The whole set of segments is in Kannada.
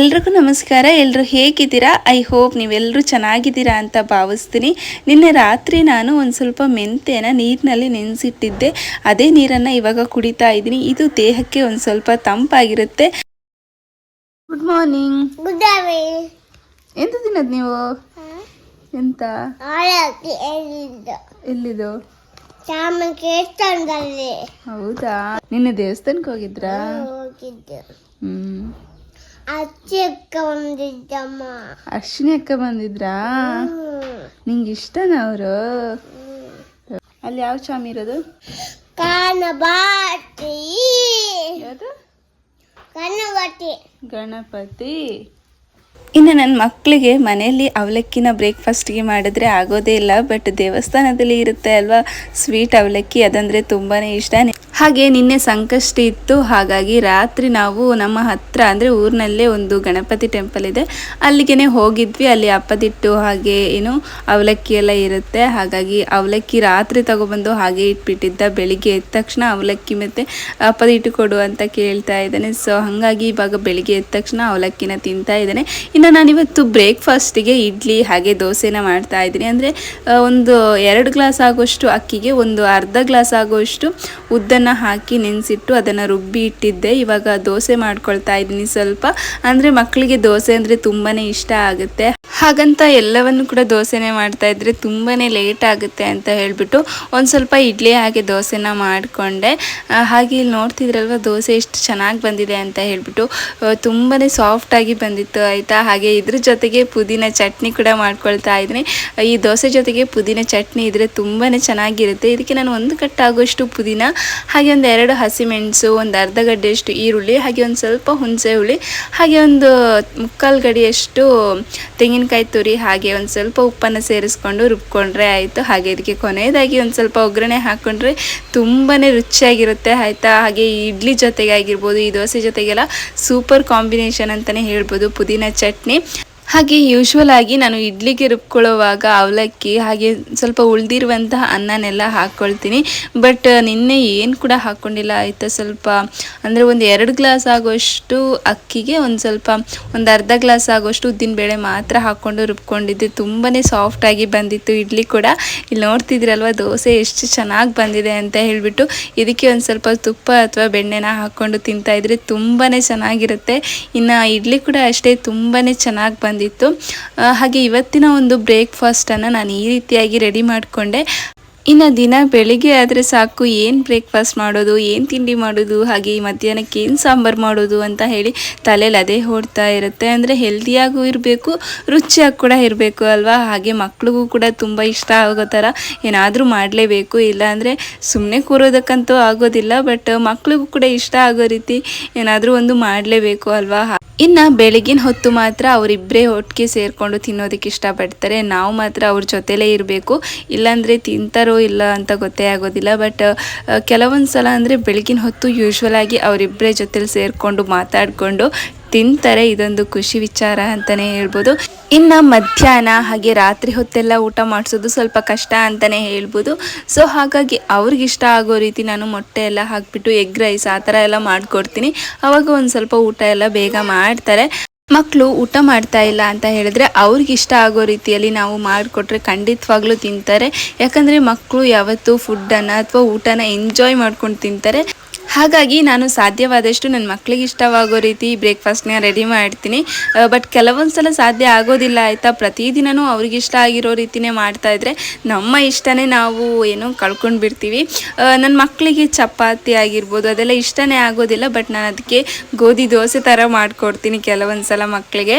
ಎಲ್ರಿಗೂ ನಮಸ್ಕಾರ ಎಲ್ಲರೂ ಹೇಗಿದ್ದೀರಾ? ಐ ಹೋಪ್ ನೀವೆಲ್ಲರೂ ಚೆನ್ನಾಗಿದ್ದೀರಾ ಅಂತ ಭಾವಿಸ್ತೀನಿ. ನಿನ್ನೆ ರಾತ್ರಿ ನಾನು ಒಂದು ಸ್ವಲ್ಪ ಮೆಂತೆನ ನೀರಿನಲ್ಲಿ ನೆನೆಸಿಟ್ಟಿದ್ದೆ. ಅದೇ ನೀರನ್ನು ಇವಾಗ ಕುಡಿತಾ ಇದ್ದೀನಿ. ಇದು ದೇಹಕ್ಕೆ ಒಂದು ಸ್ವಲ್ಪ ತಂಪಾಗಿರುತ್ತೆ. ಗುಡ್ ಮಾರ್ನಿಂಗ್ ಗುಡ್ ಎಂತ ತಿನ್ನೋದು ನೀವು? ಎಂತ? ಎಲ್ಲಿದು ಹೌದಾ? ನಿನ್ನೆ ದೇವಸ್ಥಾನಕ್ಕೆ ಹೋಗಿದ್ರಾ? ಹ್ಮ್. ಅಚ್ಚಿ ಅಕ್ಕ ಬಂದಿದ್ದಮ್ಮ. ಅಶ್ವಿನಿ ಅಕ್ಕ ಬಂದಿದ್ರಾ? ನಿಂಗೆ ಇಷ್ಟನಾ ಅವರು? ಅಲ್ಲಿ ಯಾವ ಚಾಮಿ ಇರೋದು? ಕಾನಬಾಟಿ. ಯಾವುದು? ಕನಬಾಟಿ. ಗಣಪತಿ. ಇನ್ನು ನನ್ನ ಮಕ್ಕಳಿಗೆ ಮನೆಯಲ್ಲಿ ಅವಲಕ್ಕಿನ ಬ್ರೇಕ್ಫಾಸ್ಟ್ಗೆ ಮಾಡಿದ್ರೆ ಆಗೋದೇ ಇಲ್ಲ ಬಟ್ ದೇವಸ್ಥಾನದಲ್ಲಿ ಇರುತ್ತೆ ಅಲ್ವಾ? ಸ್ವೀಟ್ ಅವಲಕ್ಕಿ ಅದಂದರೆ ತುಂಬಾ ಇಷ್ಟ. ಹಾಗೆ ನಿನ್ನೆ ಸಂಕಷ್ಟಿ ಇತ್ತು. ಹಾಗಾಗಿ ರಾತ್ರಿ ನಾವು ನಮ್ಮ ಹತ್ರ, ಅಂದರೆ ಊರಿನಲ್ಲೇ ಒಂದು ಗಣಪತಿ ಟೆಂಪಲ್ ಇದೆ. ಅಲ್ಲಿಗೆ ಹೋಗಿದ್ವಿ. ಅಲ್ಲಿ ಅಪ್ಪದಿಟ್ಟು ಹಾಗೆ ಏನು ಅವಲಕ್ಕಿ ಎಲ್ಲ ಇರುತ್ತೆ. ಹಾಗಾಗಿ ಅವಲಕ್ಕಿ ರಾತ್ರಿ ತಗೊಬಂದು ಹಾಗೆ ಇಟ್ಬಿಟ್ಟಿದ್ದ. ಬೆಳಿಗ್ಗೆ ಎದ್ದ ತಕ್ಷಣ ಅವಲಕ್ಕಿ ಮತ್ತು ಅಪ್ಪದಿಟ್ಟು ಕೊಡು ಅಂತ ಕೇಳ್ತಾ ಇದ್ದಾನೆ. ಸೊ ಹಾಗಾಗಿ ಇವಾಗ ಬೆಳಿಗ್ಗೆ ಎದ್ದ ತಕ್ಷಣ ಅವಲಕ್ಕಿನ ತಿಂತಾ ಇದ್ದಾನೆ. ಇನ್ನು ನಾನಿವತ್ತು ಬ್ರೇಕ್ಫಾಸ್ಟಿಗೆ ಇಡ್ಲಿ, ಹಾಗೆ ದೋಸೆನ ಮಾಡ್ತಾ ಇದ್ದೀನಿ. ಅಂದರೆ ಒಂದು ಎರಡು ಗ್ಲಾಸ್ ಆಗೋಷ್ಟು ಅಕ್ಕಿಗೆ, ಒಂದು ಅರ್ಧ ಗ್ಲಾಸ್ ಆಗೋಷ್ಟು ಉದ್ದನ್ನು ಹಾಕಿ ನೆನೆಸಿಟ್ಟು ಅದನ್ನು ರುಬ್ಬಿ ಇಟ್ಟಿದ್ದೆ. ಇವಾಗ ದೋಸೆ ಮಾಡ್ಕೊಳ್ತಾ ಇದ್ದೀನಿ ಸ್ವಲ್ಪ. ಅಂದರೆ ಮಕ್ಕಳಿಗೆ ದೋಸೆ ಅಂದರೆ ತುಂಬಾ ಇಷ್ಟ ಆಗುತ್ತೆ. ಹಾಗಂತ ಎಲ್ಲವನ್ನು ಕೂಡ ದೋಸೆನೇ ಮಾಡ್ತಾ ಇದ್ರೆ ತುಂಬಾ ಲೇಟ್ ಆಗುತ್ತೆ ಅಂತ ಹೇಳಿಬಿಟ್ಟು ಒಂದು ಸ್ವಲ್ಪ ಇಡ್ಲಿ ಹಾಗೆ ದೋಸೆನ ಮಾಡಿಕೊಂಡೆ. ಹಾಗೆ ಇಲ್ಲಿ ನೋಡ್ತಿದ್ರಲ್ವ, ದೋಸೆ ಎಷ್ಟು ಚೆನ್ನಾಗಿ ಬಂದಿದೆ ಅಂತ ಹೇಳಿಬಿಟ್ಟು ತುಂಬಾ ಸಾಫ್ಟಾಗಿ ಬಂದಿತ್ತು ಆಯಿತಾ? ಹಾಗೆ ಇದ್ರ ಜೊತೆಗೆ ಪುದೀನ ಚಟ್ನಿ ಕೂಡ ಮಾಡ್ಕೊಳ್ತಾ ಇದ್ದೀನಿ. ಈ ದೋಸೆ ಜೊತೆಗೆ ಪುದೀನ ಚಟ್ನಿ ಇದ್ದರೆ ತುಂಬಾ ಚೆನ್ನಾಗಿರುತ್ತೆ. ಇದಕ್ಕೆ ನಾನು ಒಂದು ಕಟ್ಟಾಗುವಷ್ಟು ಪುದೀನ, ಹಾಗೆ ಒಂದು ಎರಡು ಹಸಿಮೆಣಸು, ಒಂದು ಅರ್ಧ ಗಡ್ಡೆಯಷ್ಟು ಈರುಳ್ಳಿ, ಹಾಗೆ ಒಂದು ಸ್ವಲ್ಪ ಹುಣಸೆ ಹುಳಿ, ಹಾಗೆ ಒಂದು ಮುಕ್ಕಾಲು ಗಡಿಯಷ್ಟು ತೆಂಗಿನಕಾಯಿ ತುರಿ, ಹಾಗೆ ಒಂದು ಸ್ವಲ್ಪ ಉಪ್ಪನ್ನು ಸೇರಿಸ್ಕೊಂಡು ರುಬ್ಕೊಂಡ್ರೆ ಆಯಿತು. ಹಾಗೆ ಇದಕ್ಕೆ ಕೊನೆಯದಾಗಿ ಒಂದು ಸ್ವಲ್ಪ ಒಗ್ಗರಣೆ ಹಾಕ್ಕೊಂಡ್ರೆ ತುಂಬಾ ರುಚಿಯಾಗಿರುತ್ತೆ, ಆಯಿತಾ? ಹಾಗೆ ಇಡ್ಲಿ ಜೊತೆಗೆ ಆಗಿರ್ಬೋದು ಈ ದೋಸೆ ಜೊತೆಗೆಲ್ಲ ಸೂಪರ್ ಕಾಂಬಿನೇಷನ್ ಅಂತಲೇ ಹೇಳ್ಬೋದು, ಪುದೀನ ಚಟ್ನಿ. ಹಾಗೆ ಯೂಶುವಲ್ ಆಗಿ ನಾನು ಇಡ್ಲಿಗೆ ರುಬ್ಕೊಳ್ಳೋವಾಗ ಅವಲಕ್ಕಿ, ಹಾಗೆ ಸ್ವಲ್ಪ ಉಳಿದಿರುವಂತಹ ಅನ್ನನೆಲ್ಲ ಹಾಕ್ಕೊಳ್ತೀನಿ. ಬಟ್ ನಿನ್ನೆ ಏನು ಕೂಡ ಹಾಕ್ಕೊಂಡಿಲ್ಲ. ಆಯಿತಾ ಸ್ವಲ್ಪ, ಅಂದರೆ ಒಂದು ಎರಡು ಗ್ಲಾಸ್ ಆಗೋಷ್ಟು ಅಕ್ಕಿಗೆ ಒಂದು ಸ್ವಲ್ಪ, ಒಂದು ಅರ್ಧ ಗ್ಲಾಸ್ ಆಗೋಷ್ಟು ಉದ್ದಿನಬೇಳೆ ಮಾತ್ರ ಹಾಕ್ಕೊಂಡು ರುಬ್ಕೊಂಡಿದ್ದೆ. ತುಂಬಾ ಸಾಫ್ಟಾಗಿ ಬಂದಿತ್ತು ಇಡ್ಲಿ ಕೂಡ. ಇಲ್ಲಿ ನೋಡ್ತಿದ್ದೀರಲ್ವ, ದೋಸೆ ಎಷ್ಟು ಚೆನ್ನಾಗಿ ಬಂದಿದೆ ಅಂತ ಹೇಳಿಬಿಟ್ಟು ಇದಕ್ಕೆ ಒಂದು ಸ್ವಲ್ಪ ತುಪ್ಪ ಅಥವಾ ಬೆಣ್ಣೆನ ಹಾಕ್ಕೊಂಡು ತಿಂತಾಯಿದ್ರೆ ತುಂಬಾ ಚೆನ್ನಾಗಿರುತ್ತೆ. ಇನ್ನು ಇಡ್ಲಿ ಕೂಡ ಅಷ್ಟೇ ತುಂಬಾ ಚೆನ್ನಾಗಿ ಬಂದಿತ್ತು. ಹಾಗೆ ಇವತ್ತಿನ ಒಂದು ಬ್ರೇಕ್ಫಾಸ್ಟನ್ನು ನಾನು ಈ ರೀತಿಯಾಗಿ ರೆಡಿ ಮಾಡಿಕೊಂಡೆ. ಇನ್ನು ದಿನ ಬೆಳಿಗ್ಗೆ ಆದರೆ ಸಾಕು, ಏನು ಬ್ರೇಕ್ಫಾಸ್ಟ್ ಮಾಡೋದು, ಏನು ತಿಂಡಿ ಮಾಡೋದು, ಹಾಗೆ ಮಧ್ಯಾಹ್ನಕ್ಕೆ ಏನು ಸಾಂಬಾರು ಮಾಡೋದು ಅಂತ ಹೇಳಿ ತಲೆಯಲ್ಲಿ ಅದೇ ಓಡ್ತಾ ಇರುತ್ತೆ. ಅಂದರೆ ಹೆಲ್ದಿಯಾಗೂ ಇರಬೇಕು, ರುಚಿಯಾಗಿ ಕೂಡ ಇರಬೇಕು ಅಲ್ವಾ? ಹಾಗೆ ಮಕ್ಳಿಗೂ ಕೂಡ ತುಂಬ ಇಷ್ಟ ಆಗೋ ಥರ ಏನಾದರೂ ಮಾಡಲೇಬೇಕು. ಇಲ್ಲಾಂದರೆ ಸುಮ್ಮನೆ ಕೂರೋದಕ್ಕಂತೂ ಆಗೋದಿಲ್ಲ ಬಟ್ ಮಕ್ಳಿಗೂ ಕೂಡ ಇಷ್ಟ ಆಗೋ ರೀತಿ ಏನಾದರೂ ಒಂದು ಮಾಡಲೇಬೇಕು ಅಲ್ವಾ? ಇನ್ನು ಬೆಳಗಿನ ಹೊತ್ತು ಮಾತ್ರ ಅವರಿಬ್ಬರೇ ಒಟ್ಟಿಗೆ ಸೇರಿಕೊಂಡು ತಿನ್ನೋದಕ್ಕೆ ಇಷ್ಟಪಡ್ತಾರೆ. ನಾವು ಮಾತ್ರ ಅವ್ರ ಜೊತೆಲೇ ಇರಬೇಕು. ಇಲ್ಲಾಂದರೆ ತಿಂತಾರೋ ಇಲ್ಲ ಅಂತ ಗೊತ್ತೇ ಆಗೋದಿಲ್ಲ. ಬಟ್ ಕೆಲವೊಂದು ಸಲ ಅಂದರೆ ಬೆಳಗಿನ ಹೊತ್ತು ಯೂಶ್ವಲ್ ಆಗಿ ಅವರಿಬ್ಬರೇ ಜೊತೆಲಿ ಸೇರಿಕೊಂಡು ಮಾತಾಡಿಕೊಂಡು ತಿಂತಾರೆ, ಇದೊಂದು ಖುಷಿ ವಿಚಾರ ಅಂತಲೇ ಹೇಳ್ಬೋದು. ಇನ್ನು ಮಧ್ಯಾಹ್ನ ಹಾಗೆ ರಾತ್ರಿ ಹೊತ್ತೆಲ್ಲ ಊಟ ಮಾಡಿಸೋದು ಸ್ವಲ್ಪ ಕಷ್ಟ ಅಂತಲೇ ಹೇಳ್ಬೋದು. ಸೊ ಹಾಗಾಗಿ ಅವ್ರಿಗಿಷ್ಟ ಆಗೋ ರೀತಿ ನಾನು ಮೊಟ್ಟೆ ಎಲ್ಲ ಹಾಕಿಬಿಟ್ಟು, ಎಗ್ ರೈಸ್ ಆ ಥರ ಎಲ್ಲ ಮಾಡಿಕೊಡ್ತೀನಿ. ಅವಾಗ ಒಂದು ಸ್ವಲ್ಪ ಊಟ ಎಲ್ಲ ಬೇಗ ಮಾಡ್ತಾರೆ. ಮಕ್ಕಳು ಊಟ ಮಾಡ್ತಾ ಇಲ್ಲ ಅಂತ ಹೇಳಿದ್ರೆ ಅವ್ರಿಗೆ ಇಷ್ಟ ಆಗೋ ರೀತಿಯಲ್ಲಿ ನಾವು ಮಾಡಿಕೊಟ್ರೆ ಖಂಡಿತವಾಗ್ಲೂ ತಿಂತಾರೆ. ಯಾಕಂದರೆ ಮಕ್ಕಳು ಯಾವತ್ತೂ ಫುಡ್ಡನ್ನು ಅಥವಾ ಊಟನ ಎಂಜಾಯ್ ಮಾಡ್ಕೊಂಡು ತಿಂತಾರೆ. ಹಾಗಾಗಿ ನಾನು ಸಾಧ್ಯವಾದಷ್ಟು ನನ್ನ ಮಕ್ಕಳಿಗೆ ಇಷ್ಟವಾಗೋ ರೀತಿ ಬ್ರೇಕ್ಫಾಸ್ಟ್ನ ರೆಡಿ ಮಾಡ್ತೀನಿ. ಬಟ್ ಕೆಲವೊಂದು ಸಲ ಸಾಧ್ಯ ಆಗೋದಿಲ್ಲ ಆಯಿತಾ? ಪ್ರತಿದಿನವೂ ಅವ್ರಿಗೆ ಇಷ್ಟ ಆಗಿರೋ ರೀತಿನೇ ಮಾಡ್ತಾ ಇದ್ರೆ ನಮ್ಮ ಇಷ್ಟನೇ ನಾವು ಏನು ಕಳ್ಕೊಂಡು ಬಿಡ್ತೀವಿ. ನನ್ನ ಮಕ್ಕಳಿಗೆ ಚಪಾತಿ ಆಗಿರ್ಬೋದು, ಅದೆಲ್ಲ ಇಷ್ಟನೇ ಆಗೋದಿಲ್ಲ ಬಟ್ ನಾನು ಅದಕ್ಕೆ ಗೋಧಿ ದೋಸೆ ಥರ ಮಾಡಿಕೊಡ್ತೀನಿ ಕೆಲವೊಂದು ಸಲ ಮಕ್ಕಳಿಗೆ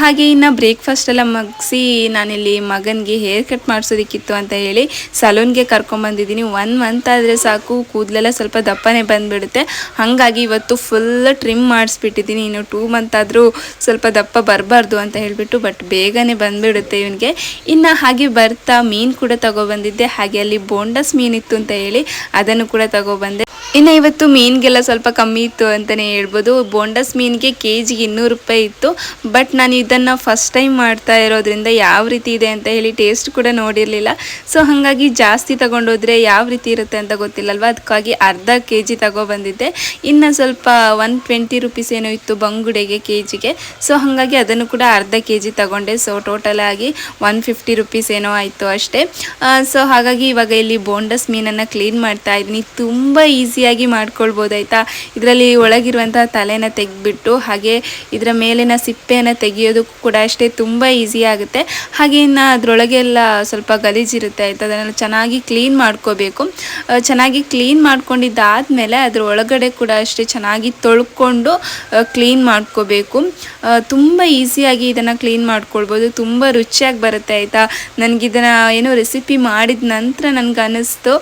ಹಾಗೆ ಇನ್ನು ಬ್ರೇಕ್ಫಾಸ್ಟೆಲ್ಲ ಮುಗಿಸಿ ನಾನಿಲ್ಲಿ ಮಗನಿಗೆ ಹೇರ್ ಕಟ್ ಮಾಡಿಸೋದಕ್ಕಿತ್ತು ಅಂತ ಹೇಳಿ ಸಲೂನ್ಗೆ ಕರ್ಕೊಂಬಂದಿದ್ದೀನಿ. ಒನ್ ಮಂತ್ ಆದರೆ ಸಾಕು, ಕೂದಲೆಲ್ಲ ಸ್ವಲ್ಪ ದಪ್ಪನೇ ಬಂದುಬಿಡುತ್ತೆ. ಹಾಗಾಗಿ ಇವತ್ತು ಫುಲ್ ಟ್ರಿಮ್ ಮಾಡಿಸ್ಬಿಟ್ಟಿದ್ದೀನಿ. ಇನ್ನು ಟೂ ಮಂತ್ ಆದರೂ ಸ್ವಲ್ಪ ದಪ್ಪ ಬರಬಾರ್ದು ಅಂತ ಹೇಳಿಬಿಟ್ಟು ಬಟ್ ಬೇಗನೆ ಬಂದ್ಬಿಡುತ್ತೆ ಇವನಿಗೆ. ಇನ್ನು ಹಾಗೆ ಬರ್ತಾ ಮೀನು ಕೂಡ ತಗೊಬಂದಿದ್ದೆ. ಹಾಗೆ ಅಲ್ಲಿ ಬೋಂಡಸ್ ಮೀನಿತ್ತು ಅಂತ ಹೇಳಿ, ಅದನ್ನು ಕೂಡ ತಗೊಬಂದೆ. ಇನ್ನು ಇವತ್ತು ಮೀನಿಗೆಲ್ಲ ಸ್ವಲ್ಪ ಕಮ್ಮಿ ಇತ್ತು ಅಂತಲೇ ಹೇಳ್ಬೋದು. ಬೋಂಡಸ್ ಮೀನಿಗೆ ಕೆ ಜಿಗೆ ಇನ್ನೂರು ರೂಪಾಯಿ ಇತ್ತು. ಬಟ್ ನಾನು ಇದನ್ನು ಫಸ್ಟ್ ಟೈಮ್ ಮಾಡ್ತಾ ಇರೋದ್ರಿಂದ ಯಾವ ರೀತಿ ಇದೆ ಅಂತ ಹೇಳಿ ಟೇಸ್ಟ್ ಕೂಡ ನೋಡಿರಲಿಲ್ಲ. ಸೊ ಹಾಗಾಗಿ ಜಾಸ್ತಿ ತಗೊಂಡೋದ್ರೆ ಯಾವ ರೀತಿ ಇರುತ್ತೆ ಅಂತ ಗೊತ್ತಿಲ್ಲಲ್ವ? ಅದಕ್ಕಾಗಿ ಅರ್ಧ ಕೆ ಜಿ ತಗೊಬಂದಿದ್ದೆ ಇನ್ನು ಸ್ವಲ್ಪ ಒನ್ ಟ್ವೆಂಟಿ ರುಪೀಸ್ ಏನೋ ಇತ್ತು ಬಂಗುಡೆಗೆ ಕೆ ಜಿಗೆ ಸೊ ಹಾಗಾಗಿ ಅದನ್ನು ಕೂಡ ಅರ್ಧ ಕೆ ಜಿ ತಗೊಂಡೆ ಸೊ ಟೋಟಲಾಗಿ ಒನ್ ಫಿಫ್ಟಿ ರುಪೀಸ್ ಏನೋ ಆಯಿತು ಅಷ್ಟೇ. ಸೊ ಹಾಗಾಗಿ ಇವಾಗ ಇಲ್ಲಿ ಬೋಂಡಸ್ ಮೀನನ್ನು ಕ್ಲೀನ್ ಮಾಡ್ತಾ ಇದ್ದೀನಿ. ತುಂಬ ಈಸಿಯಾಗಿ ಮಾಡ್ಕೊಳ್ಬೋದು, ಆಯಿತಾ? ಇದರಲ್ಲಿ ಒಳಗಿರುವಂಥ ತಲೆನ ತೆಗೆದ್ಬಿಟ್ಟು, ಹಾಗೆ ಇದರ ಮೇಲಿನ ಸಿಪ್ಪೆಯನ್ನು ತೆಗೆಯೋದಕ್ಕೂ ಕೂಡ ಅಷ್ಟೇ ತುಂಬ ಈಸಿ ಆಗುತ್ತೆ. ಹಾಗೆ ಇನ್ನು ಅದರೊಳಗೆಲ್ಲ ಸ್ವಲ್ಪ ಗಲೀಜಿರುತ್ತೆ, ಆಯಿತಾ? ಅದನ್ನು ಚೆನ್ನಾಗಿ ಕ್ಲೀನ್ ಮಾಡ್ಕೋಬೇಕು. ಚೆನ್ನಾಗಿ ಕ್ಲೀನ್ ಮಾಡ್ಕೊಂಡಿದ್ದಾದಮೇಲೆ ಅದರ ಒಳಗಡೆ ಕೂಡ ಅಷ್ಟೇ ಚೆನ್ನಾಗಿ ತೊಳ್ಕೊಂಡು ಕ್ಲೀನ್ ಮಾಡ್ಕೋಬೇಕು. ತುಂಬ ಈಸಿಯಾಗಿ ಇದನ್ನು ಕ್ಲೀನ್ ಮಾಡ್ಕೊಳ್ಬೋದು. ತುಂಬ ರುಚಿಯಾಗಿ ಬರುತ್ತೆ, ಆಯಿತಾ? ನನಗಿದನ್ನು ಏನೋ ರೆಸಿಪಿ ಮಾಡಿದ ನಂತರ ನನಗೆ ಅನ್ನಿಸ್ತು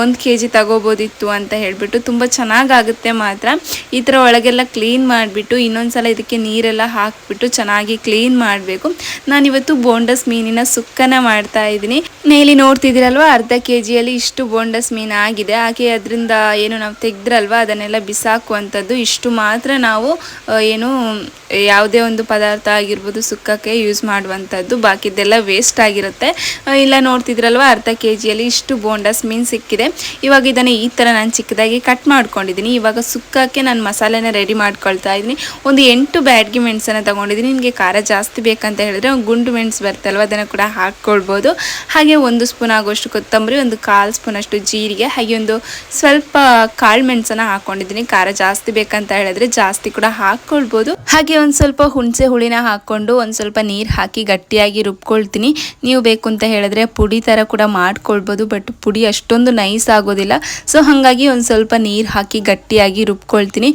ಒಂದು ಕೆ ಜಿ ತಗೋಬೋದಿತ್ತು ಅಂತ. ಹೇಳಿಬಿಟ್ಟು ತುಂಬ ಚೆನ್ನಾಗಾಗುತ್ತೆ ಮಾತ್ರ. ಈ ಥರ ಒಳಗೆಲ್ಲ ಕ್ಲೀನ್ ಮಾಡಿಬಿಟ್ಟು ಇನ್ನೊಂದು ಸಲ ಇದಕ್ಕೆ ನೀರೆಲ್ಲ ಹಾಕಿಬಿಟ್ಟು ಚೆನ್ನಾಗಿ ಕ್ಲೀನ್ ಮಾಡಬೇಕು. ನಾನಿವತ್ತು ಬೋಂಡಸ್ ಮೀನಿನ ಸುಕ್ಕನ ಮಾಡ್ತಾ ಇದ್ದೀನಿ. ಇಲ್ಲಿ ನೋಡ್ತಿದ್ದೀರಲ್ವ, ಅರ್ಧ ಕೆ ಜಿಯಲ್ಲಿ ಇಷ್ಟು ಬೋಂಡಸ್ ಮೀನು ಆಗಿದೆ. ಹಾಗೆ ಅದರಿಂದ ಏನು ನಾವು ತೆಗೆದ್ರಲ್ವ, ಅದನ್ನೆಲ್ಲ ಬಿಸಾಕುವಂಥದ್ದು ಇಷ್ಟು ಮಾತ್ರ ನಾವು ಏನು ಯಾವುದೇ ಒಂದು ಪದಾರ್ಥ ಆಗಿರ್ಬೋದು ಸುಕ್ಕಕ್ಕೆ ಯೂಸ್ ಮಾಡುವಂಥದ್ದು. ಬಾಕಿದ್ದೆಲ್ಲ ವೇಸ್ಟ್ ಆಗಿರುತ್ತೆ. ಇಲ್ಲ ನೋಡ್ತಿದ್ರಲ್ವ, ಅರ್ಧ ಕೆ ಜಿಯಲ್ಲಿ ಇಷ್ಟು ಬೋಂಡಸ್ ಮೀನು ಸಿಕ್ಕಿದೆ. ಇವಾಗ ಇದನ್ನು ಈ ಥರ ನಾನು ಚಿಕ್ಕದಾಗಿ ಕಟ್ ಮಾಡ್ಕೊಂಡಿದ್ದೀನಿ. ಇವಾಗ ಸುಕ್ಕಕ್ಕೆ ನಾನು ಮಸಾಲೆನ ರೆಡಿ ಮಾಡ್ಕೊಳ್ತಾ ಇದ್ದೀನಿ. ಒಂದು ಎಂಟು ಬ್ಯಾಡ್ಗಿ ಮೆಣಸನ್ನು ತೊಗೊಂಡಿದ್ದೀನಿ. ನಿಮಗೆ ಖಾರ ಜಾಸ್ತಿ ಬೇಕಂತ ಹೇಳಿದ್ರೆ ಗುಂಡು ಮೆಣಸು ಬರ್ತಲ್ವ ಅದನ್ನು ಕೂಡ ಹಾಕ್ಕೊಳ್ಬೋದು. ಹಾಗೆ ಒಂದು ಸ್ಪೂನ್ ಆಗುವಷ್ಟು ಕೊತ್ತಂಬರಿ, ಒಂದು ಕಾಲು ಸ್ಪೂನ್ ಅಷ್ಟು ಜೀರಿಗೆ, ಹಾಗೆ ಒಂದು ಸ್ವಲ್ಪ ಕಾಳು ಮೆಣಸನ್ನು ಹಾಕ್ಕೊಂಡಿದ್ದೀನಿ ಖಾರ ಜಾಸ್ತಿ ಬೇಕಂತ ಹೇಳಿದ್ರೆ ಜಾಸ್ತಿ ಕೂಡ ಹಾಕ್ಕೊಳ್ಬೋದು. ಹಾಗೆ ಒಂದು ಸ್ವಲ್ಪ ಹುಣಸೆ ಹುಳಿನ ಹಾಕ್ಕೊಂಡು ಒಂದು ಸ್ವಲ್ಪ ನೀರು ಹಾಕಿ ಗಟ್ಟಿಯಾಗಿ ರುಬ್ಕೊಳ್ತೀನಿ. ನೀವು ಬೇಕು ಅಂತ ಹೇಳಿದ್ರೆ ಪುಡಿ ಥರ ಕೂಡ ಮಾಡ್ಕೊಳ್ಬೋದು ಬಟ್ ಪುಡಿ ಅಷ್ಟೊಂದು ನೈಸ್ ಆಗೋದಿಲ್ಲ. ಸೊ ಹಾಗಾಗಿ ಒಂದು ಸ್ವಲ್ಪ ನೀರು ಹಾಕಿ ಗಟ್ಟಿಯಾಗಿ ರುಬ್ಕೊಳ್ತೀನಿ.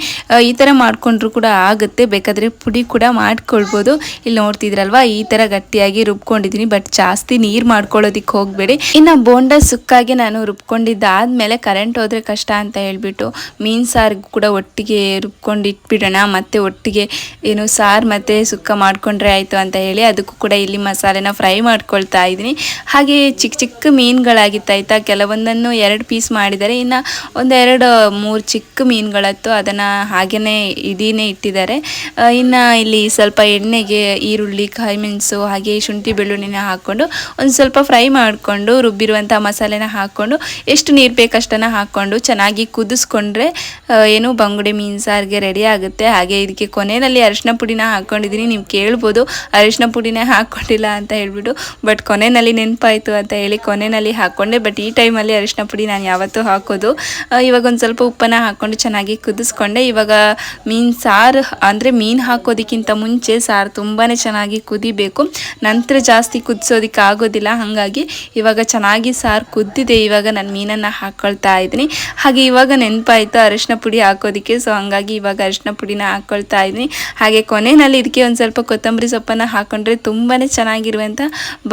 ಈ ಥರ ಮಾಡಿಕೊಂಡ್ರು ಕೂಡ ಆಗುತ್ತೆ. ಬೇಕಾದರೆ ಪುಡಿ ಕೂಡ ಮಾಡ್ಕೊಳ್ಬೋದು. ಇಲ್ಲಿ ನೋಡ್ತಿದ್ರಲ್ವ, ಈ ಥರ ಗಟ್ಟಿಯಾಗಿ ರುಬ್ಕೊಂಡಿದ್ದೀನಿ ಬಟ್ ಜಾಸ್ತಿ ನೀರು ಮಾಡ್ಕೊಳ್ಳೋದಿಕ್ಕೆ ಹೋಗಬೇಡಿ. ಇನ್ನು ಬೋಂಡ ಸುಕ್ಕಾಗಿ ನಾನು ರುಬ್ಕೊಂಡಿದ್ದಾದಮೇಲೆ ಕರೆಂಟ್ ಹೋದರೆ ಕಷ್ಟ ಅಂತ ಹೇಳಿಬಿಟ್ಟು, ಮೀನು ಸಾರಿಗೂ ಕೂಡ ಒಟ್ಟಿಗೆ ರುಬ್ಕೊಂಡು ಇಟ್ಬಿಡೋಣ ಮತ್ತು ಒಟ್ಟಿಗೆ ಏನು ಸಾರು ಮತ್ತು ಸುಕ್ಕ ಮಾಡಿಕೊಂಡ್ರೆ ಆಯಿತು ಅಂತ ಹೇಳಿ ಅದಕ್ಕೂ ಕೂಡ ಇಲ್ಲಿ ಮಸಾಲೆನ ಫ್ರೈ ಮಾಡ್ಕೊಳ್ತಾ ಇದ್ದೀನಿ. ಹಾಗೆ ಚಿಕ್ಕ ಚಿಕ್ಕ ಮೀನುಗಳಾಗಿತ್ತು ಆಯಿತಾ ಕೆಲವೊಂದನ್ನು ಎರಡು ಪೀಸ್ ಮಾಡಿದ್ದಾರೆ. ಇನ್ನು ಒಂದೆರಡು, ಮೂರು ಚಿಕ್ಕ ಮೀನುಗಳತ್ತು ಅದನ್ನು ಹಾಗೆಯೇ ಇದೀನೇ ಇಟ್ಟಿದ್ದಾರೆ. ಇನ್ನು ಇಲ್ಲಿ ಸ್ವಲ್ಪ ಎಣ್ಣೆಗೆ ಈರುಳ್ಳಿ, ಕಾಯಿಮೆಣಸು, ಹಾಗೆ ಶುಂಠಿ ಬೆಳ್ಳುಳ್ಳಿನ ಹಾಕ್ಕೊಂಡು ಒಂದು ಸ್ವಲ್ಪ ಫ್ರೈ ಮಾಡಿಕೊಂಡು ರುಬ್ಬಿರುವಂಥ ಮಸಾಲೆನ ಹಾಕ್ಕೊಂಡು ಎಷ್ಟು ನೀರು ಬೇಕಷ್ಟನ್ನು ಹಾಕ್ಕೊಂಡು ಚೆನ್ನಾಗಿ ಕುದಿಸ್ಕೊಂಡ್ರೆ ಏನು ಬಂಗುಡೆ ಮೀನು ಸಾರಿಗೆ ರೆಡಿ ಆಗುತ್ತೆ. ಹಾಗೆ ಇದಕ್ಕೆ ಕೊನೆಯಲ್ಲಿ ಅರಿಶಿನ ಪುಡಿನ ಹಾಕ್ಕೊಂಡಿದ್ದೀನಿ. ನೀವು ಕೇಳ್ಬೋದು ಅರಿಶಿನ ಪುಡಿನೇ ಹಾಕ್ಕೊಂಡಿಲ್ಲ ಅಂತ ಹೇಳ್ಬಿಟ್ಟು, ಬಟ್ ಕೊನೆಯಲ್ಲಿ ನೆನಪಾಯಿತು ಅಂತ ಹೇಳಿ ಕೊನೆಯಲ್ಲಿ ಹಾಕ್ಕೊಂಡೆ. ಬಟ್ ಈ ಟೈಮಲ್ಲಿ ಅರಿಶಿನ ಪುಡಿ ನಾನು ಯಾವತ್ತೂ ಹಾಕೋದು. ಇವಾಗ ಒಂದು ಸ್ವಲ್ಪ ಉಪ್ಪನ್ನು ಹಾಕ್ಕೊಂಡು ಚೆನ್ನಾಗಿ ಕುದಿಸ್ಕೊಂಡೆ. ಇವಾಗ ಮೀನು ಸಾರು, ಅಂದರೆ ಮೀನು ಹಾಕೋದಕ್ಕಿಂತ ಮುಂಚೆ ಸಾರು ತುಂಬಾ ಚೆನ್ನಾಗಿ ಕುದಿಬೇಕು. ನಂತರ ಜಾಸ್ತಿ ಕುದಿಸೋದಕ್ಕೆ ಆಗೋದಿಲ್ಲ. ಹಾಗಾಗಿ ಇವಾಗ ಚೆನ್ನಾಗಿ ಸಾರು ಕುದ್ದಿದೆ. ಇವಾಗ ನಾನು ಮೀನನ್ನು ಹಾಕ್ಕೊಳ್ತಾ ಇದ್ದೀನಿ. ಹಾಗೆ ಇವಾಗ ನೆನಪಾಯಿತು ಅರಿಶಿನ ಪುಡಿ ಹಾಕೋದಕ್ಕೆ. ಸೊ ಹಾಗಾಗಿ ಇವಾಗ ಅರಿಶಿನ ಪುಡಿನ ಹಾಕ್ಕೊಳ್ತಾ ಇದ್ದೀನಿ. ಹಾಗೆ ಕೊನೆಯಲ್ಲಿ ಇದಕ್ಕೆ ಒಂದು ಸ್ವಲ್ಪ ಕೊತ್ತಂಬರಿ ಸೊಪ್ಪನ್ನ ಹಾಕೊಂಡ್ರೆ ತುಂಬಾ ಚೆನ್ನಾಗಿರುವಂಥ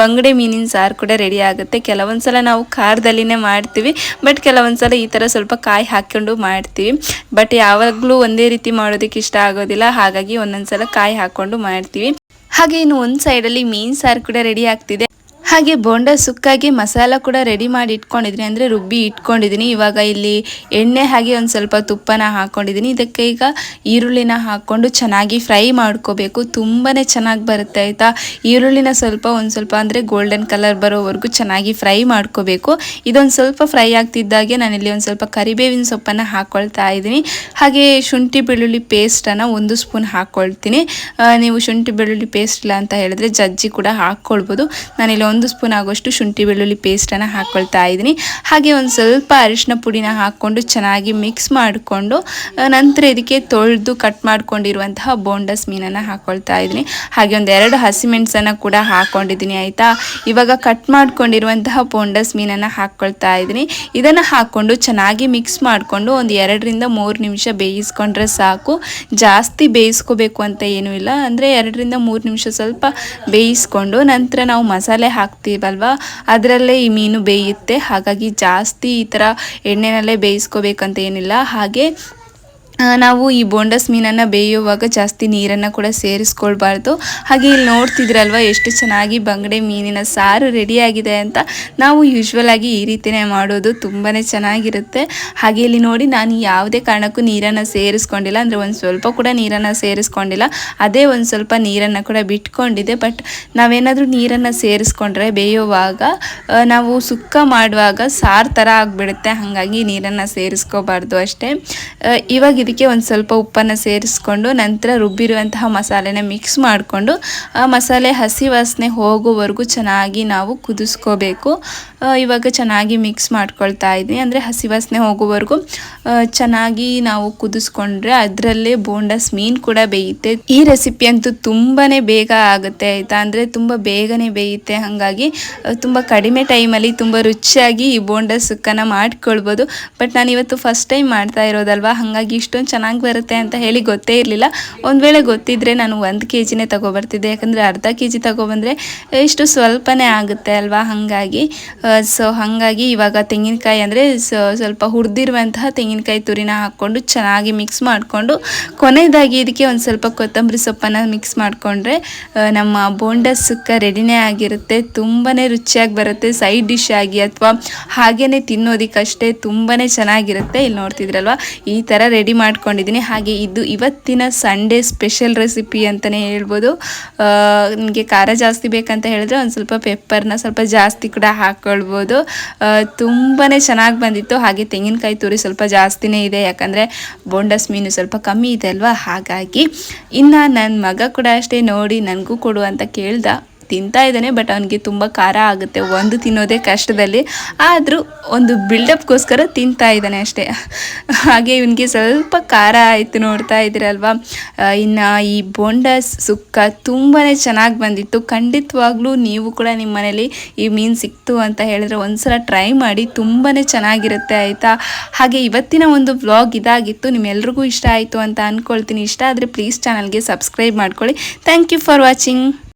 ಬಂಗಡೆ ಮೀನಿನ ಸಾರು ಕೂಡ ರೆಡಿ ಆಗುತ್ತೆ. ಕೆಲವೊಂದು ಸಲ ನಾವು ಖಾರದಲ್ಲಿನೇ ಮಾಡ್ತೀವಿ ಬಟ್ ಕೆಲವೊಂದು ಸಲ ಈ ಥರ ಸ್ವಲ್ಪ ಕಾಯಿ ಹಾಕ್ಕೊಂಡು ಮಾಡ್ತೀವಿ. ಬಟ್ ಯಾವಾಗಲೂ ಒಂದೇ ರೀತಿ ಮಾಡೋದಕ್ಕೆ ಇಷ್ಟ ಆಗೋದಿಲ್ಲ, ಹಾಗಾಗಿ ಒಂದೊಂದು ಸಲ ಕಾಯಿ ಹಾಕ್ಕೊಂಡು ಮಾಡ್ತೀವಿ. ಹಾಗೆ ಇನ್ನು ಒಂದು ಸೈಡಲ್ಲಿ ಮೀನು ಸಾರು ಕೂಡ ರೆಡಿ ಆಗ್ತಿದೆ. ಹಾಗೆ ಬೋಂಡ ಸುಕ್ಕಾಗಿ ಮಸಾಲ ಕೂಡ ರೆಡಿ ಮಾಡಿ ಇಟ್ಕೊಂಡಿದ್ದೀನಿ. ಅಂದರೆ ರುಬ್ಬಿ ಇಟ್ಕೊಂಡಿದ್ದೀನಿ. ಇವಾಗ ಇಲ್ಲಿ ಎಣ್ಣೆ ಹಾಗೆ ಒಂದು ಸ್ವಲ್ಪ ತುಪ್ಪನ ಹಾಕ್ಕೊಂಡಿದ್ದೀನಿ ಇದಕ್ಕೆ ಈಗ ಈರುಳ್ಳಿನ ಹಾಕ್ಕೊಂಡು ಚೆನ್ನಾಗಿ ಫ್ರೈ ಮಾಡ್ಕೋಬೇಕು. ತುಂಬಾ ಚೆನ್ನಾಗಿ ಬರುತ್ತೆ, ಆಯಿತಾ? ಈರುಳ್ಳಿನ ಸ್ವಲ್ಪ ಒಂದು ಸ್ವಲ್ಪ ಅಂದರೆ ಗೋಲ್ಡನ್ ಕಲರ್ ಬರೋವರೆಗೂ ಚೆನ್ನಾಗಿ ಫ್ರೈ ಮಾಡ್ಕೋಬೇಕು. ಇದೊಂದು ಸ್ವಲ್ಪ ಫ್ರೈ ಆಗ್ತಿದ್ದಾಗೆ ನಾನಿಲ್ಲಿ ಒಂದು ಸ್ವಲ್ಪ ಕರಿಬೇವಿನ ಸೊಪ್ಪನ್ನು ಹಾಕ್ಕೊಳ್ತಾ ಇದ್ದೀನಿ. ಹಾಗೆ ಶುಂಠಿ ಬೆಳ್ಳುಳ್ಳಿ ಪೇಸ್ಟನ್ನು ಒಂದು ಸ್ಪೂನ್ ಹಾಕ್ಕೊಳ್ತೀನಿ ನೀವು ಶುಂಠಿ ಬೆಳ್ಳುಳ್ಳಿ ಪೇಸ್ಟ್ ಇಲ್ಲ ಅಂತ ಹೇಳಿದ್ರೆ ಜಜ್ಜಿ ಕೂಡ ಹಾಕ್ಕೊಳ್ಬೋದು ನಾನಿಲ್ಲಿ ಒಂದು ಸ್ಪೂನ್ ಆಗೋಷ್ಟು ಶುಂಠಿ ಬೆಳ್ಳುಳ್ಳಿ ಪೇಸ್ಟನ್ನು ಹಾಕ್ಕೊಳ್ತಾ ಇದ್ದೀನಿ. ಹಾಗೆ ಒಂದು ಸ್ವಲ್ಪ ಅರಿಶಿನ ಪುಡಿನ ಹಾಕ್ಕೊಂಡು ಚೆನ್ನಾಗಿ ಮಿಕ್ಸ್ ಮಾಡಿಕೊಂಡು ನಂತರ ಇದಕ್ಕೆ ತೊಳೆದು ಕಟ್ ಮಾಡ್ಕೊಂಡಿರುವಂತಹ ಬೋಂಡಸ್ ಮೀನನ್ನು ಹಾಕ್ಕೊಳ್ತಾ ಇದ್ದೀನಿ. ಹಾಗೆ ಒಂದು ಎರಡು ಹಸಿಮೆಣಸನ್ನು ಕೂಡ ಹಾಕ್ಕೊಂಡಿದ್ದೀನಿ ಆಯಿತಾ? ಇವಾಗ ಕಟ್ ಮಾಡ್ಕೊಂಡಿರುವಂತಹ ಬೋಂಡಸ್ ಮೀನನ್ನು ಹಾಕ್ಕೊಳ್ತಾ ಇದ್ದೀನಿ. ಇದನ್ನು ಹಾಕ್ಕೊಂಡು ಚೆನ್ನಾಗಿ ಮಿಕ್ಸ್ ಮಾಡಿಕೊಂಡು ಒಂದು ಎರಡರಿಂದ ಮೂರು ನಿಮಿಷ ಬೇಯಿಸ್ಕೊಂಡ್ರೆ ಸಾಕು. ಜಾಸ್ತಿ ಬೇಯಿಸ್ಕೋಬೇಕು ಅಂತ ಏನೂ ಇಲ್ಲ. ಅಂದರೆ ಎರಡರಿಂದ ಮೂರು ನಿಮಿಷ ಸ್ವಲ್ಪ ಬೇಯಿಸ್ಕೊಂಡು, ನಂತರ ನಾವು ಮಸಾಲೆ ಹಾಕ್ತೀವಲ್ವ ಅದರಲ್ಲೇ ಈ ಮೀನು ಬೇಯುತ್ತೆ. ಹಾಗಾಗಿ ಜಾಸ್ತಿ ಈ ಥರ ಎಣ್ಣೆನಲ್ಲೇ ಬೇಯಿಸ್ಕೋಬೇಕಂತ ಏನಿಲ್ಲ. ಹಾಗೆ ನಾವು ಈ ಬೋಂಡಸ್ ಮೀನನ್ನು ಬೇಯುವಾಗ ಜಾಸ್ತಿ ನೀರನ್ನು ಕೂಡ ಸೇರಿಸ್ಕೊಳ್ಬಾರ್ದು. ಹಾಗೆ ಇಲ್ಲಿ ನೋಡ್ತಿದ್ರಲ್ವ ಎಷ್ಟು ಚೆನ್ನಾಗಿ ಬಂಗಡೆ ಮೀನಿನ ಸಾರು ರೆಡಿಯಾಗಿದೆ ಅಂತ. ನಾವು ಯೂಶ್ವಲ್ ಆಗಿ ಈ ರೀತಿಯೇ ಮಾಡೋದು ತುಂಬಾ ಚೆನ್ನಾಗಿರುತ್ತೆ. ಹಾಗೆ ಇಲ್ಲಿ ನೋಡಿ ನಾನು ಯಾವುದೇ ಕಾರಣಕ್ಕೂ ನೀರನ್ನು ಸೇರಿಸ್ಕೊಂಡಿಲ್ಲ. ಅಂದರೆ ಒಂದು ಸ್ವಲ್ಪ ಕೂಡ ನೀರನ್ನು ಸೇರಿಸ್ಕೊಂಡಿಲ್ಲ. ಅದೇ ಒಂದು ಸ್ವಲ್ಪ ನೀರನ್ನು ಕೂಡ ಬಿಟ್ಕೊಂಡಿದೆ. ಬಟ್ ನಾವೇನಾದರೂ ನೀರನ್ನು ಸೇರಿಸ್ಕೊಂಡ್ರೆ ಬೇಯುವಾಗ ನಾವು ಸುಕ್ಕ ಮಾಡುವಾಗ ಸಾರು ಥರ ಆಗಿಬಿಡುತ್ತೆ. ಹಾಗಾಗಿ ನೀರನ್ನು ಸೇರಿಸ್ಕೋಬಾರ್ದು ಅಷ್ಟೇ. ಇವಾಗ ಇದಕ್ಕೆ ಒಂದು ಸ್ವಲ್ಪ ಉಪ್ಪನ್ನು ಸೇರಿಸ್ಕೊಂಡು ನಂತರ ರುಬ್ಬಿರುವಂತಹ ಮಸಾಲೆನ ಮಿಕ್ಸ್ ಮಾಡಿಕೊಂಡು, ಆ ಮಸಾಲೆ ಹಸಿ ವಾಸನೆ ಹೋಗೋವರೆಗೂ ಚೆನ್ನಾಗಿ ನಾವು ಕುದಿಸ್ಕೋಬೇಕು. ಇವಾಗ ಚೆನ್ನಾಗಿ ಮಿಕ್ಸ್ ಮಾಡ್ಕೊಳ್ತಾ ಇದ್ದೀನಿ ಅಂದರೆ ಹಸಿ ವಾಸನೆ ಹೋಗೋವರೆಗೂ ಚೆನ್ನಾಗಿ ನಾವು ಕುದಿಸ್ಕೊಂಡ್ರೆ ಅದರಲ್ಲೇ ಬೋಂಡಸ್ ಮೀನು ಕೂಡ ಬೇಯುತ್ತೆ. ಈ ರೆಸಿಪಿ ಅಂತೂ ತುಂಬಾ ಬೇಗ ಆಗುತ್ತೆ, ಆಯಿತಾ? ಅಂದರೆ ತುಂಬ ಬೇಗನೆ ಬೇಯುತ್ತೆ. ಹಾಗಾಗಿ ತುಂಬ ಕಡಿಮೆ ಟೈಮಲ್ಲಿ ತುಂಬ ರುಚಿಯಾಗಿ ಈ ಬೋಂಡ ಸುಕ್ಕನ ಮಾಡ್ಕೊಳ್ಬೋದು. ಬಟ್ ನಾನು ಇವತ್ತು ಫಸ್ಟ್ ಟೈಮ್ ಮಾಡ್ತಾ ಇರೋದಲ್ವಾ? ಹಾಗಾಗಿ ಇಷ್ಟೊಂದು ಚೆನ್ನಾಗಿ ಬರುತ್ತೆ ಅಂತ ಹೇಳಿ ಗೊತ್ತೇ ಇರಲಿಲ್ಲ. ಒಂದು ವೇಳೆ ಗೊತ್ತಿದ್ದರೆ ನಾನು ಒಂದು ಕೆ ಜಿನೇ ತಗೊಬರ್ತಿದ್ದೆ. ಯಾಕಂದರೆ ಅರ್ಧ ಕೆ ಜಿ ತಗೊಬಂದರೆ ಇಷ್ಟು ಸ್ವಲ್ಪನೇ ಆಗುತ್ತೆ ಅಲ್ವಾ? ಹಾಗಾಗಿ ಸೊ ಹಾಗಾಗಿ ಇವಾಗ ತೆಂಗಿನಕಾಯಿ ಅಂದರೆ ಸ್ವಲ್ಪ ಹುರಿದಿರುವಂತಹ ತೆಂಗಿನಕಾಯಿ ತುರಿನ ಹಾಕ್ಕೊಂಡು ಚೆನ್ನಾಗಿ ಮಿಕ್ಸ್ ಮಾಡಿಕೊಂಡು, ಕೊನೆಯದಾಗಿ ಇದಕ್ಕೆ ಒಂದು ಸ್ವಲ್ಪ ಕೊತ್ತಂಬರಿ ಸೊಪ್ಪನ್ನು ಮಿಕ್ಸ್ ಮಾಡಿಕೊಂಡ್ರೆ ನಮ್ಮ ಬೋಂಡ ಸುಕ್ಕ ರೆಡಿನೇ ಆಗಿರುತ್ತೆ. ತುಂಬಾ ರುಚಿಯಾಗಿ ಬರುತ್ತೆ ಸೈಡ್ ಡಿಶ್ ಆಗಿ ಅಥವಾ ತಿನ್ನೋದಿಕ್ಕೆ ತಿನ್ನೋದಕ್ಕಷ್ಟೇ ತುಂಬಾ ಚೆನ್ನಾಗಿರುತ್ತೆ. ಇಲ್ಲಿ ನೋಡ್ತಿದ್ರಲ್ವ? ಈ ಥರ ರೆಡಿ ಮಾಡ್ಕೊಂಡಿದ್ದೀನಿ. ಹಾಗೆ ಇದು ಇವತ್ತಿನ ಸಂಡೇ ಸ್ಪೆಷಲ್ ರೆಸಿಪಿ ಅಂತಲೇ ಹೇಳ್ಬೋದು. ನಿಮಗೆ ಖಾರ ಜಾಸ್ತಿ ಬೇಕಂತ ಹೇಳಿದ್ರೆ ಒಂದು ಸ್ವಲ್ಪ ಪೆಪ್ಪರ್ನ ಸ್ವಲ್ಪ ಜಾಸ್ತಿ ಕೂಡ ಹಾಕ್ಕೊಳ್ಬೋದು ತುಂಬಾ ಚೆನ್ನಾಗಿ ಬಂದಿತ್ತು. ಹಾಗೆ ತೆಂಗಿನಕಾಯಿ ತುರಿ ಸ್ವಲ್ಪ ಜಾಸ್ತಿನೇ ಇದೆ. ಯಾಕಂದರೆ ಬೋಂಡಸ್ ಮೀನು ಸ್ವಲ್ಪ ಕಮ್ಮಿ ಇದೆ ಅಲ್ವಾ? ಹಾಗಾಗಿ ಇನ್ನು ನನ್ನ ಮಗ ಕೂಡ ಅಷ್ಟೇ ನೋಡಿ ನನಗೂ ಕೊಡು ಅಂತ ಕೇಳ್ದ. ತಿಂತಾ ಇದ್ದಾನೆ ಬಟ್ ಅವನಿಗೆ ತುಂಬ ಖಾರ ಆಗುತ್ತೆ. ಒಂದು ತಿನ್ನೋದೇ ಕಷ್ಟದಲ್ಲಿ. ಆದರೂ ಒಂದು ಬಿಲ್ಡಪ್ಗೋಸ್ಕರ ತಿಂತಾ ಇದ್ದಾನೆ ಅಷ್ಟೇ. ಹಾಗೆ ಇವನಿಗೆ ಸ್ವಲ್ಪ ಖಾರ ಆಯಿತು ನೋಡ್ತಾ ಇದ್ದೀರಲ್ವಾ? ಇನ್ನು ಈ ಬೋಂಡ ಸುಕ್ಕ ತುಂಬಾ ಚೆನ್ನಾಗಿ ಬಂದಿತ್ತು. ಖಂಡಿತವಾಗ್ಲೂ ನೀವು ಕೂಡ ನಿಮ್ಮ ಮನೇಲಿ ಈ ಮೀನು ಸಿಕ್ತು ಅಂತ ಹೇಳಿದ್ರೆ ಒಂದ್ಸಲ ಟ್ರೈ ಮಾಡಿ ತುಂಬಾ ಚೆನ್ನಾಗಿರುತ್ತೆ ಆಯಿತಾ? ಹಾಗೆ ಇವತ್ತಿನ ಒಂದು ವ್ಲಾಗ್ ಇದಾಗಿತ್ತು. ನಿಮ್ಮೆಲ್ರಿಗೂ ಇಷ್ಟ ಆಯಿತು ಅಂತ ಅಂದ್ಕೊಳ್ತೀನಿ ಇಷ್ಟ ಆದರೆ ಪ್ಲೀಸ್ ಚಾನಲ್ಗೆ ಸಬ್ಸ್ಕ್ರೈಬ್ ಮಾಡ್ಕೊಳ್ಳಿ. Thank you for watching